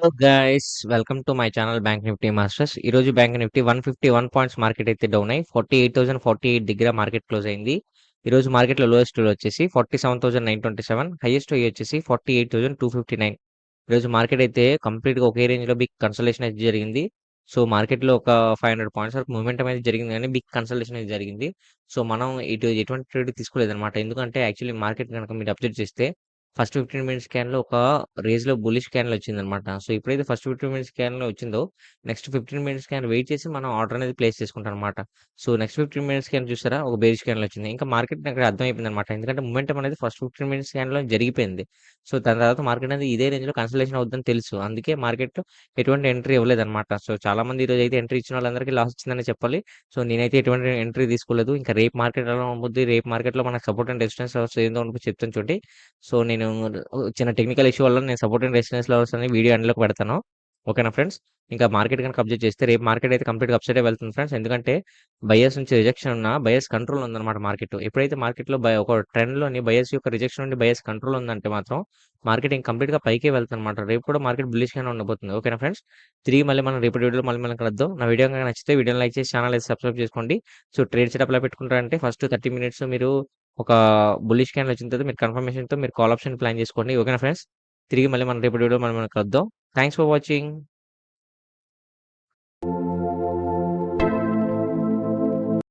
Hello guys welcome to my channel bank nifty masters ఈ రోజు bank nifty one fifty one points market అయితే down అయ్యి forty eight thousand forty eight దగ్గర market close అయింది. ఈ రోజు మార్కెట్లో లోయెస్ట్ వచ్చేసి forty seven thousand nine twenty seven highest వచ్చేసి forty eight thousand two fifty nine ఈ రోజు మార్కెట్ అయితే కంప్లీట్గా ఒకే రేంజ్లో బిగ్ కన్సల్టేషన్ అయితే జరిగింది. సో మార్కెట్లో ఒక ఫైవ్ హండ్రెడ్ పాయింట్స్ వరకు మూవ్మెంట్ అనేది జరిగింది కానీ బిగ్ కన్సల్టేషన్ అయితే జరిగింది. సో మనం ఇటు ఎటువంటి ట్రేడ్ తీసుకోలేదు అనమాట ఎందుకంటే యాక్చువల్లీ మార్కెట్ కనుక మీరు అప్డేట్ చేస్తే ఫస్ట్ ఫిఫ్టీన్ మినిట్స్ క్యాన్లో ఒక రేజ్లో బులిష్ వచ్చింది వచ్చిందనమాట. సో ఎప్పుడైతే ఫస్ట్ ఫిఫ్టీన్ మినిట్స్ క్యాన్లో వచ్చిందో next fifteen minutes scan wait చేసి మనం ఆర్డర్ అనేది ప్లేస్ చేసుకుంటాం అనమాట so next fifteen minutes scan చూసారా? ఒక బేర్ స్కాన్లో వచ్చింది. ఇంకా మార్కెట్ అక్కడ అర్థమైపోయింది అనమాట ఎందుకంటే మూమెంటం అనేది ఫస్ట్ ఫిఫ్టీన్ మినిట్స్ క్యాన్లో జరిగిపోయింది. సో దాని తర్వాత మార్కెట్ అనేది ఇదే రేంజ్లో కన్సల్టేషన్ అవుతుందని తెలుసు. అందుకే మార్కెట్ ఎటువంటి ఎంట్రీ ఇవ్వలేదు అనమాట సో చాలా మంది ఈరోజు అయితే ఎంట్రీ ఇచ్చిన వాళ్ళందరికీ లాస్ వచ్చిందని చెప్పాలి. సో నేనైతే ఎటువంటి ఎంట్రీ తీసుకోలేదు. ఇంకా రేపు మార్కెట్ ఎలా ఉంటుంది రేపు మార్కెట్లో మనకు సపోర్ట్ అండ్ రెసిస్టెన్స్ ఏందో చెప్తాను చూడండి. సో నేను నేను చిన్న టెక్నికల్ ఇష్యూ వల్ల నేను సపోర్ట్ అండ్ రెసిస్టెన్స్ లెవెల్స్ అనేది వీడియో ఎండ్లోకి పెడతాను. ఓకేనా ఫ్రెండ్స్ ఇంకా మార్కెట్ కనుక అబ్జర్వ్ చేస్తే రేపు మార్కెట్ అయితే కంప్లీట్గా అప్సైడే వెళ్తుంది ఫ్రెండ్స్ ఎందుకంటే బయస్ నుంచి రిజెక్షన్ ఉన్న బయస్ కంట్రోల్ ఉందన్నమాట మార్కెట్ ఎప్పుడైతే మార్కెట్లో బయ ఒక ట్రెండ్లోని బయస్ యొక్క రిజెక్షన్ నుండి బయస్ కంట్రోల్ ఉందంటే మాత్రం మార్కెట్ ఇంకా కంప్లీట్గా పైకే వెళ్తుంది అనమాట రేపు కూడా మార్కెట్ బుల్లిష్గానే ఉండబోతుంది. ఓకేనా ఫ్రెండ్స్ తిరిగి మళ్ళీ మనం రేపు వీడియోలో మళ్ళీ మనం కలుద్దాం. నా వీడియో కనుక నచ్చితే వీడియోని లైక్ చేసి ఛానల్ అయితే సబ్స్క్రైబ్ చేసుకోండి. సో ట్రేడ్ సెటప్ ఎలా పెట్టుకుంటారంటే ఫస్ట్ థర్టీ మినిట్స్ మీరు ఒక బుల్లిష్ క్యాండిల్ వచ్చిన తర్వాత మీరు కన్ఫర్మేషన్తో మీరు కాల్ ఆప్షన్ ప్లాన్ చేసుకోండి. ఓకేనా ఫ్రెండ్స్ తిరిగి మళ్ళీ మనం రేపు వీడియోలో మనం కలుద్దాం. Thanks for watching